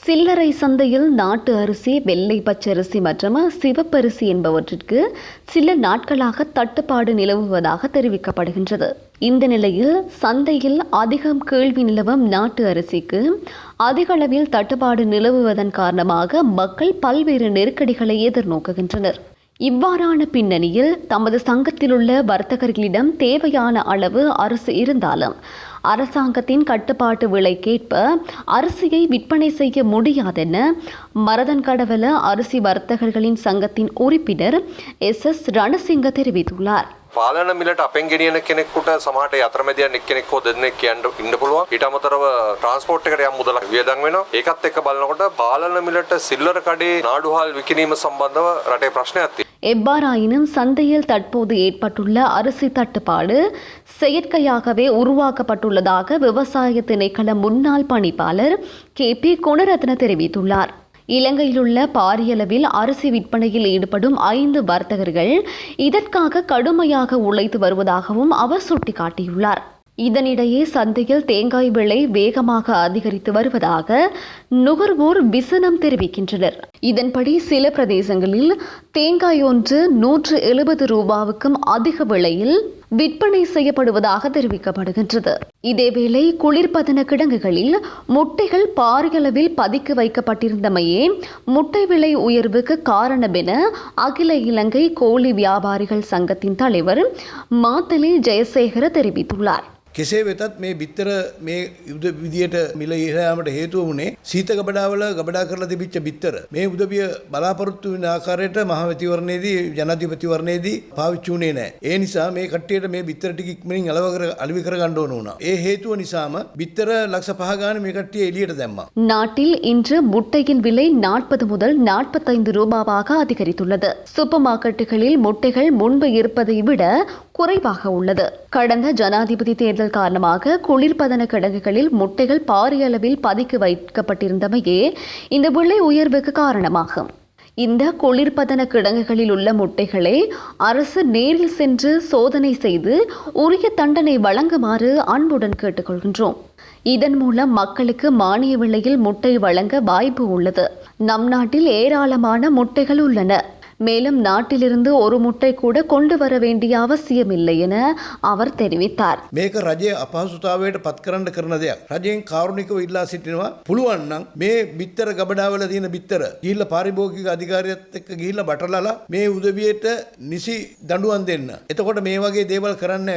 சில்லறை சந்தையில் நாட்டு அரிசி வெள்ளை பச்சரிசி மற்றும் சிவப்பரிசி என்பவற்றிற்கு சில நாட்களாக தட்டுப்பாடு நிலவுவதாக தெரிவிக்கப்படுகின்றது. இந்த நிலையில் சந்தையில் அதிகம் கேள்வி நிலவும் நாட்டு அரிசிக்கு அதிக அளவில் தட்டுப்பாடு நிலவுவதன் காரணமாக மக்கள் பல்வேறு நெருக்கடிகளை எதிர்நோக்குகின்றனர். இவ்வாறான பின்னணியில் தமது சங்கத்திலுள்ள வர்த்தகர்களிடம் தேவையான அளவு அரிசி இருந்தாலும் அரசாங்கத்தின் கட்டுப்பாட்டு விலைக்கேற்ப அரிசியை விற்பனை செய்ய முடியாதென மரதன் கடவுள அரிசி வர்த்தகர்களின் சங்கத்தின் உறுப்பினர் எஸ் எஸ் ரணசிங்க தெரிவித்துள்ளார். පාලන මිලට අපෙන් ගෙනියන කෙනෙක්කුට සමහට අතරමැදිය කෙනෙක් හෝ දෙන්නෙක් කියන්න ඉන්න පුළුවන්. ඊට අමතරව ට්‍රාන්ස්පෝට් එකට යම් මුදලක් වියදම් වෙනවා. ඒකත් එක්ක බලනකොට පාලන මිලට සිල්ලර කඩේ நாடுகால் விக்கினீம சம்பந்தவ ரட்டை பிரச்சனை எவ்வாறாயினும் சந்தையில் தற்போது ஏற்பட்டுள்ள அரிசி தட்டுப்பாடு செயற்கையாகவே உருவாக்கப்பட்டுள்ளதாக விவசாய திணைக்கள முன்னாள் பணிப்பாளர் கே பி குணரத்ன தெரிவித்துள்ளார் இலங்கையிலுள்ள பாரியளவில் அரிசி விற்பனையில் ஈடுபடும் ஐந்து வர்த்தகர்கள் இதற்காக கடுமையாக உழைத்து வருவதாகவும் அவர் சுட்டிக்காட்டியுள்ளார். இதனிடையே சந்தையில் தேங்காய் விலை வேகமாக அதிகரித்து வருவதாக நுகர்வோர் விசனம் தெரிவிக்கின்றனர். இதன்படி சில பிரதேசங்களில் தேங்காய் ஒன்று நூற்று எழுபது ரூபாவுக்கும் அதிக விலையில் விற்பனை செய்யப்படுவதாக தெரிவிக்கப்படுகின்றது இதேவேளை குளிர்பதன கிடங்குகளில் முட்டைகள் பாரியளவில் பதுக்கி வைக்கப்பட்டிருந்தமையே முட்டை விலை உயர்வுக்கு காரணம் என அகில இலங்கை கோழி வியாபாரிகள் சங்கத்தின் தலைவர் மாத்தலி ஜெயசேகர தெரிவித்துள்ளார் කෙසේ වෙතත් මේ බිත්තර මේ යුද විදියට මිල ඉහයාමට හේතුව වුණේ සීත ගබඩාවල ගබඩා කරලා තිබිච්ච බිත්තර මේ උදවිය බලාපොරොත්තු වෙන ආකාරයට මහමැතිවරණයේදී ජනාධිපතිවරණයේදී පාවිච්චි වුණේ නැහැ. ඒ නිසා මේ කට්ටියට මේ බිත්තර ටික ඉක්මනින් අලව කර අලෙවි කර ගන්න ඕන වුණා. ඒ හේතුව නිසාම බිත්තර ලක්ෂ පහ ගානේ මේ කට්ටිය එළියට දැම්මා. நாட்டில் இன்று முட்டையின் விலை நாற்பது முதல் நாற்பத்தைந்து ரூபாவாக அதிகரித்துள்ளது சூப்பர் மார்க்கெட்டுகளில் முட்டைகள் முன்பு இருப்பதை விட குறைவாக உள்ளது கடந்த ஜனாதிபதி தேர்தல் காரணமாக குளிர்பதன கிடங்குகளில் முட்டைகள் பாரிய அளவில் பதுக்கி வைக்கப்பட்டிருந்தமையே இந்த விலை உயர்வுக்கு காரணமாகும் இந்த குளிர்பதன கிடங்குகளில் உள்ள முட்டைகளை அரசு நேரில் சென்று சோதனை செய்து உரிய தண்டனை வழங்குமாறு அன்புடன் கேட்டுக்கொள்கின்றோம். இதன் மூலம் மக்களுக்கு மானிய விலையில் முட்டை வழங்க வாய்ப்பு உள்ளது. நம் நாட்டில் ஏராளமான முட்டைகள் உள்ளன. மேலும் நாட்டிலிருந்து ஒரு முட்டை கூட கொண்டு வர வேண்டிய அவசியமில்லை என அவர் தெரிவித்தார் මේක රජය අපහසුතාවයට පත් කරන්න කරන දෙයක්. රජයෙන් කාරුණිකව ඉල්ලා සිටිනවා පුළුවන් නම් මේ බිත්තර ගබඩාවල තියෙන බිත්තර ගිහිල්ලා පාරිභෝගික අධිකාරියත් එක්ක ගිහිල්ලා බටලලා මේ උදවියට නිසි දඬුවම් දෙන්න. එතකොට මේ වගේ දේවල් කරන්න